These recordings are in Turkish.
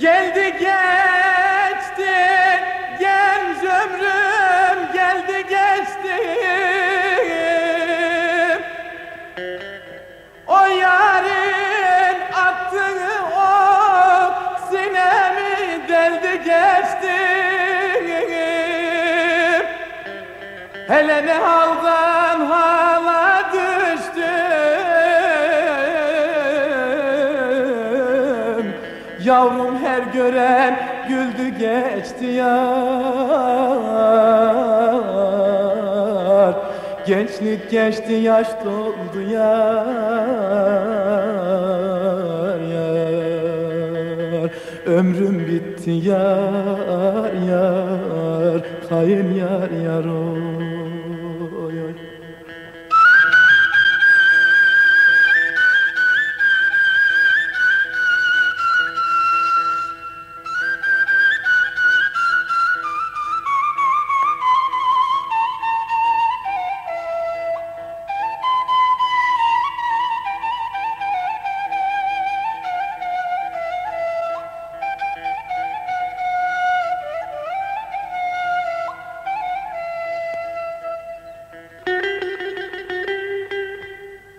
Geldi gel Hele ne haldan hala düştüm. Yavrum her gören güldü geçti yar. Gençlik geçti yaş doldu yar yar. Ömrüm bitti yar yar. Kayın yar yar oy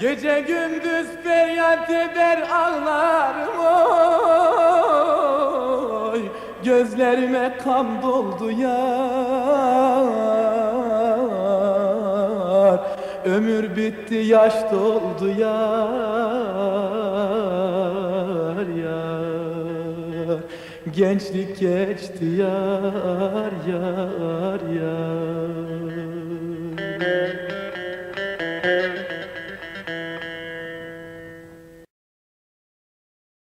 Gece gündüz feryat eder ağlarım oy. Gözlerime kan doldu yar. Ömür bitti yaş doldu yar yar. Gençlik geçti yar yar yar